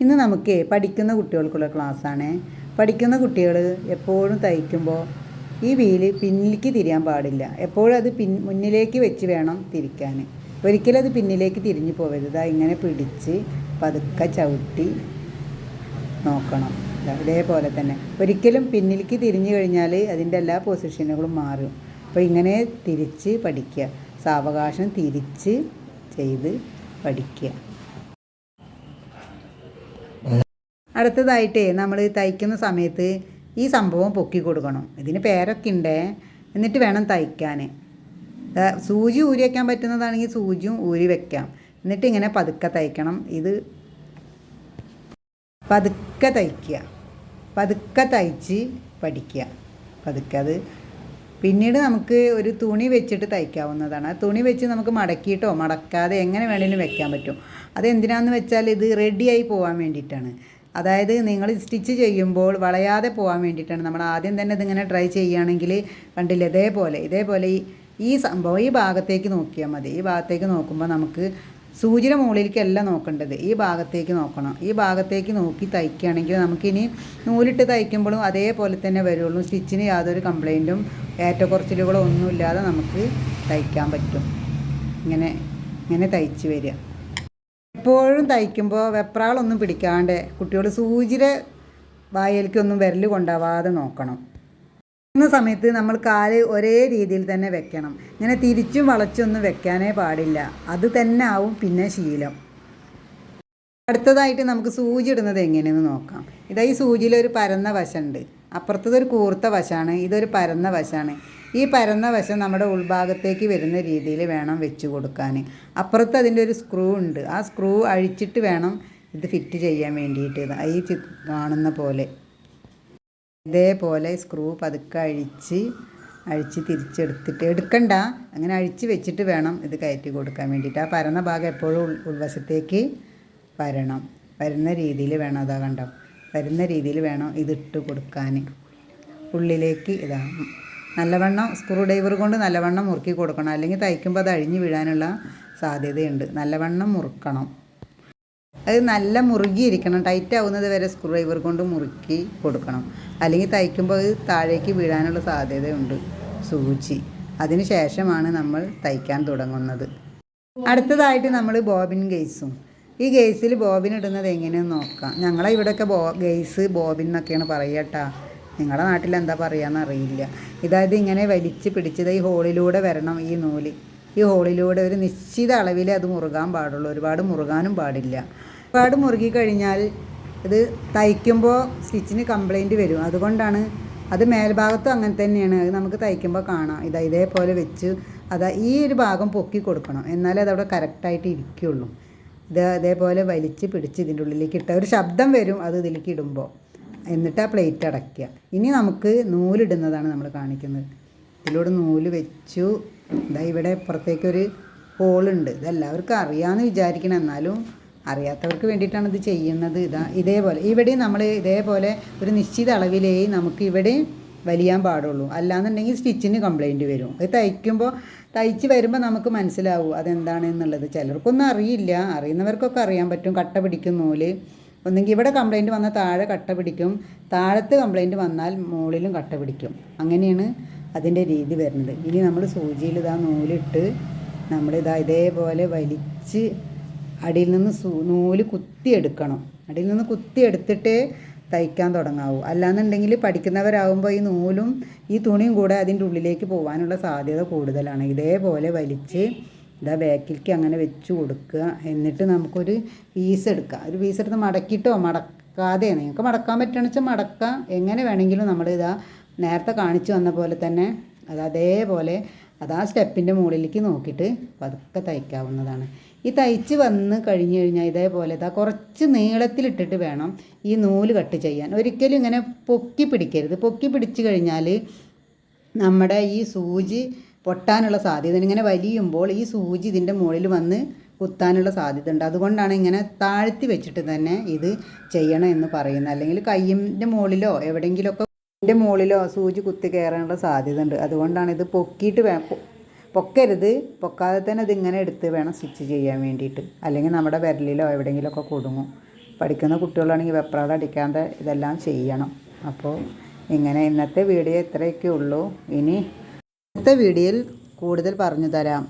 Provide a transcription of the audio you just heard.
ഇന്ന് നമുക്ക് പഠിക്കുന്ന കുട്ടികൾക്കുള്ള ക്ലാസ്സാണ്. പഠിക്കുന്ന കുട്ടികൾ എപ്പോഴും തയ്ക്കുമ്പോൾ ഈ വീൽ പിന്നിലേക്ക് തിരിയാൻ പാടില്ല. എപ്പോഴും അത് പിൻ മുന്നിലേക്ക് വെച്ച് വേണം തിരിക്കാൻ ഒരിക്കലും അത് പിന്നിലേക്ക് തിരിഞ്ഞു പോകരുത് ഇങ്ങനെ പിടിച്ച് പതുക്കെ ചവിട്ടി നോക്കണം. ഇതേപോലെ തന്നെ. ഒരിക്കലും പിന്നിലേക്ക് തിരിഞ്ഞു കഴിഞ്ഞാൽ അതിന്റെ എല്ലാ പൊസിഷനുകളും മാറും. അപ്പോൾ ഇങ്ങനെ തിരിച്ച് പഠിക്കുക. സാവകാശം തിരിച്ച് ചെയ്ത് പഠിക്കുക. അടുത്തതായിട്ട് നമ്മൾ തയ്ക്കുന്ന സമയത്ത് ഈ സംഭവം പൊക്കി കൊടുക്കണം. ഇതിന് പേരൊക്കെ ഉണ്ട് എന്നിട്ട് വേണം തയ്ക്കാൻ സൂചി ഊരി വയ്ക്കാൻ പറ്റുന്നതാണെങ്കിൽ സൂചിയും ഊരി വെക്കാം. എന്നിട്ട് ഇങ്ങനെ പതുക്കെ തയ്ക്കണം. ഇത് പതുക്കെ തയ്ക്കുക. പതുക്കെ തയ്ച്ച് പഠിക്കുക. പതുക്കെ അത്. പിന്നീട് നമുക്ക് ഒരു തുണി വെച്ചിട്ട് തയ്ക്കാവുന്നതാണ്. തുണി വെച്ച് നമുക്ക് മടക്കിയിട്ടോ മടക്കാതെ എങ്ങനെ വേണേലും വെക്കാൻ പറ്റും. അതെന്തിനാന്ന് വെച്ചാൽ ഇത് റെഡിയായി പോകാൻ വേണ്ടിയിട്ടാണ്. അതായത് നിങ്ങൾ സ്റ്റിച്ച് ചെയ്യുമ്പോൾ വളയാതെ പോകാൻ വേണ്ടിയിട്ടാണ്. നമ്മൾ ആദ്യം തന്നെ ഇതിങ്ങനെ ട്രൈ ചെയ്യുകയാണെങ്കിൽ കണ്ടില്ല ഇതേപോലെ ഇതേപോലെ ഈ ഈ സംഭവം ഈ ഭാഗത്തേക്ക് നോക്കിയാൽ മതി. ഈ ഭാഗത്തേക്ക് നോക്കുമ്പോൾ നമുക്ക് സൂചിയുടെ മുകളിലേക്കല്ല നോക്കേണ്ടത്. ഈ ഭാഗത്തേക്ക് നോക്കണം. ഈ ഭാഗത്തേക്ക് നോക്കി തയ്ക്കുകയാണെങ്കിൽ നമുക്കിനി നൂലിട്ട് തയ്ക്കുമ്പോഴും അതേപോലെ തന്നെ വരുള്ളൂ. സ്റ്റിച്ചിന് യാതൊരു കംപ്ലൈന്റും ഏറ്റക്കുറച്ചിലുകളോ ഒന്നുമില്ലാതെ നമുക്ക് തയ്ക്കാൻ പറ്റും. ഇങ്ങനെ ഇങ്ങനെ തയ്ച്ച് വരിക. എപ്പോഴും തയ്ക്കുമ്പോൾ വെപ്രാളൊന്നും പിടിക്കാണ്ട് കുട്ടികൾ സൂചിയുടെ വായലിക്കൊന്നും വിരൽ കൊണ്ടാവാതെ നോക്കണം. വെക്കുന്ന സമയത്ത് നമ്മൾ കാൽ ഒരേ രീതിയിൽ തന്നെ വെക്കണം. ഇങ്ങനെ തിരിച്ചും വളച്ചൊന്നും വെക്കാനേ പാടില്ല. അത് തന്നെ ആവും പിന്നെ ശീലം. അടുത്തതായിട്ട് നമുക്ക് സൂചി ഇടുന്നത് എങ്ങനെയെന്ന് നോക്കാം. ഇതാ ഈ സൂചിയിൽ ഒരു പരന്ന വശമുണ്ട് അപ്പുറത്തത് ഒരു കൂർത്ത വശമാണ് ഇതൊരു പരന്ന വശമാണ് ഈ പരന്ന വശം നമ്മുടെ ഉൾഭാഗത്തേക്ക് വരുന്ന രീതിയിൽ വേണം വെച്ച് കൊടുക്കാൻ. അപ്പുറത്ത് അതിന്റെ ഒരു സ്ക്രൂ ഉണ്ട്. ആ സ്ക്രൂ അഴിച്ചിട്ട് വേണം ഇത് ഫിറ്റ് ചെയ്യാൻ വേണ്ടിയിട്ട്. ഈ കാണുന്ന പോലെ. ഇതേപോലെ സ്ക്രൂ പതുക്കെ അഴിച്ച് അഴിച്ച് തിരിച്ചെടുത്തിട്ട് എടുക്കണ്ട. അങ്ങനെ അഴിച്ച് വെച്ചിട്ട് വേണം ഇത് കയറ്റി കൊടുക്കാൻ വേണ്ടിയിട്ട്. ആ പരന്ന ഭാഗം എപ്പോഴും ഉൾ ഉൾവശത്തേക്ക് വരണം. വരുന്ന രീതിയിൽ വേണം. അതാ കണ്ടോ? വരുന്ന രീതിയിൽ വേണം ഇതിട്ട് കൊടുക്കാൻ. ഉള്ളിലേക്ക് ഇതാ നല്ലവണ്ണം സ്ക്രൂ ഡ്രൈവർ കൊണ്ട് നല്ലവണ്ണം മുറുക്കി കൊടുക്കണം. അല്ലെങ്കിൽ തയ്ക്കുമ്പോൾ അത് അഴിഞ്ഞു വീഴാനുള്ള സാധ്യതയുണ്ട്. നല്ലവണ്ണം മുറുക്കണം. അത് നല്ല മുറുകിയിരിക്കണം. ടൈറ്റ് ആവുന്നത് വരെ സ്ക്രൂ ഡ്രൈവർ കൊണ്ട് മുറുക്കി കൊടുക്കണം. അല്ലെങ്കിൽ തയ്ക്കുമ്പോൾ അത് താഴേക്ക് വീഴാനുള്ള സാധ്യതയുണ്ട്. സൂചി. അതിന് ശേഷമാണ് നമ്മൾ തയ്ക്കാൻ തുടങ്ങുന്നത്. അടുത്തതായിട്ട് നമ്മൾ ബോബിൻ ഗെയ്സും. ഈ ഗെയ്സിൽ ബോബിൻ ഇടുന്നത് എങ്ങനെയെന്ന് നോക്കാം. ഞങ്ങളെ ഇവിടെയൊക്കെ ബോ ഗെയ്സ് ബോബിൻ എന്നൊക്കെയാണ് പറയുക കേട്ടോ. നിങ്ങളുടെ നാട്ടിൽ എന്താ പറയുകയെന്ന് അറിയില്ല ഇതായത് ഇങ്ങനെ വലിച്ച് പിടിച്ചത് ഈ ഹോളിലൂടെ വരണം ഈ നൂൽ. ഈ ഹോളിലൂടെ ഒരു നിശ്ചിത അളവിൽ അത് മുറുകാൻ പാടുള്ളൂ. ഒരുപാട് മുറുകാനും പാടില്ല. ഒരുപാട് മുറുകി കഴിഞ്ഞാൽ ഇത് തയ്ക്കുമ്പോൾ സ്റ്റിച്ചിന് കംപ്ലൈന്റ് വരും. അതുകൊണ്ടാണ് അത് മേൽഭാഗത്തും അങ്ങനെ തന്നെയാണ്. അത് നമുക്ക് തയ്ക്കുമ്പോൾ കാണാം. ഇതാ ഇതേപോലെ വെച്ച് അതാ ഈ ഒരു ഭാഗം പൊക്കി കൊടുക്കണം. എന്നാലേ അതവിടെ കറക്റ്റായിട്ട് ഇരിക്കുകയുള്ളൂ ഇത് അതേപോലെ വലിച്ച് പിടിച്ച് ഇതിന്റെ ഉള്ളിലേക്ക് ഇട്ട ഒരു ശബ്ദം വരും അത് ഇതിലേക്ക് ഇടുമ്പോൾ എന്നിട്ട് ആ പ്ലേറ്റ് അടയ്ക്കുക. ഇനി നമുക്ക് നൂലിടുന്നതാണ് നമ്മൾ കാണിക്കുന്നത്. ഇതിലൂടെ നൂൽ വെച്ചു. ഇതാ ഇവിടെ പുറത്തേക്കൊരു ഹോളുണ്ട് ഇതെല്ലാവർക്കും അറിയാമെന്ന് വിചാരിക്കണം. എന്നാലും അറിയാത്തവർക്ക് വേണ്ടിയിട്ടാണ് ഇത് ചെയ്യുന്നത്. ഇതാ ഇതേപോലെ. ഇവിടെ നമ്മൾ ഇതേപോലെ ഒരു നിശ്ചിത അളവിലേ നമുക്ക് ഇവിടെ വലിയാൻ പാടുള്ളൂ. അല്ലാന്നുണ്ടെങ്കിൽ സ്റ്റിച്ചിന് കംപ്ലൈന്റ് വരും. അത് തയ്ക്കുമ്പോൾ തയ്ച്ച് വരുമ്പോൾ നമുക്ക് മനസ്സിലാവും അതെന്താണെന്നുള്ളത് ചിലർക്കൊന്നും അറിയില്ല. അറിയുന്നവർക്കൊക്കെ അറിയാൻ പറ്റും. കട്ട പിടിക്കും നൂൽ. ഒന്നെങ്കിൽ ഇവിടെ കംപ്ലൈന്റ് വന്നാൽ താഴെ കട്ട പിടിക്കും. താഴത്ത് കംപ്ലൈന്റ് വന്നാൽ മുകളിലും കട്ട പിടിക്കും. അങ്ങനെയാണ് അതിന്റെ രീതി വരുന്നത്. ഇനി നമ്മൾ സൂചിയിൽ ഇതാ നൂലിട്ട് നമ്മളിതാ ഇതേപോലെ വലിച്ച് അടിയിൽ നിന്ന് സൂ നൂൽ കുത്തിയെടുക്കണം അടിയിൽ നിന്ന് കുത്തിയെടുത്തിട്ടേ തയ്ക്കാൻ തുടങ്ങാവൂ. അല്ലാന്നുണ്ടെങ്കിൽ പഠിക്കുന്നവരാകുമ്പോൾ ഈ നൂലും ഈ തുണിയും കൂടെ അതിന്റെ ഉള്ളിലേക്ക് പോകാനുള്ള സാധ്യത കൂടുതലാണ്. ഇതേപോലെ വലിച്ച് ഇതാ ബാക്കിലേക്ക് അങ്ങനെ വെച്ച് കൊടുക്കുക. എന്നിട്ട് നമുക്കൊരു പീസ് എടുക്കുക ഒരു പീസ് എടുത്ത് മടക്കിയിട്ടോ? മടക്കാതെ നിങ്ങൾക്ക് മടക്കാൻ പറ്റുകയെന്ന് വെച്ചാൽ മടക്കാം. എങ്ങനെ വേണമെങ്കിലും നമ്മൾ ഇതാ നേരത്തെ കാണിച്ചു വന്ന പോലെ തന്നെ അത് അതേപോലെ അത് ആ സ്റ്റെപ്പിന്റെ മുകളിലേക്ക് നോക്കിയിട്ട് പതുക്കെ തയ്ക്കാവുന്നതാണ്. ഈ തയ്ച്ച് വന്ന് കഴിഞ്ഞ് കഴിഞ്ഞാൽ ഇതേപോലെ ഇതാ കുറച്ച് നീളത്തിലിട്ടിട്ട് വേണം ഈ നൂൽ കട്ട് ചെയ്യാൻ. ഒരിക്കലും ഇങ്ങനെ പൊക്കി പിടിക്കരുത്. പൊക്കി പിടിച്ച് കഴിഞ്ഞാൽ നമ്മുടെ ഈ സൂചി പൊട്ടാനുള്ള സാധ്യത. ഇങ്ങനെ വലിയുമ്പോൾ ഈ സൂചി ഇതിന്റെ മുകളിൽ വന്ന് കുത്താനുള്ള സാധ്യത ഉണ്ട്. അതുകൊണ്ടാണ് ഇങ്ങനെ താഴ്ത്തി വെച്ചിട്ട് തന്നെ ഇത് ചെയ്യണം എന്ന് പറയുന്നത്. അല്ലെങ്കിൽ കയ്യിന്റെ മുകളിലോ എവിടെയെങ്കിലുമൊക്കെ ഇതിന്റെ മുകളിലോ സൂചി കുത്തി കയറാനുള്ള സാധ്യത ഉണ്ട്. അതുകൊണ്ടാണ് ഇത് പൊക്കിയിട്ട് വേ പൊക്കരുത്. പൊക്കാതെ തന്നെ ഇതിങ്ങനെ എടുത്ത് വേണം സ്റ്റിച്ച് ചെയ്യാൻ വേണ്ടിയിട്ട്. അല്ലെങ്കിൽ നമ്മുടെ വിരലിലോ എവിടെയെങ്കിലുമൊക്കെ കുടുങ്ങും. പഠിക്കുന്ന കുട്ടികളാണെങ്കിൽ വെപ്രാളം അടിക്കാതെ ഇതെല്ലാം ചെയ്യണം. അപ്പോൾ ഇങ്ങനെ ഇന്നത്തെ വീഡിയോ ഇത്രയൊക്കെ ഉള്ളൂ. ഇനി അടുത്ത വീഡിയോയിൽ കൂടുതൽ പറഞ്ഞു തരാം.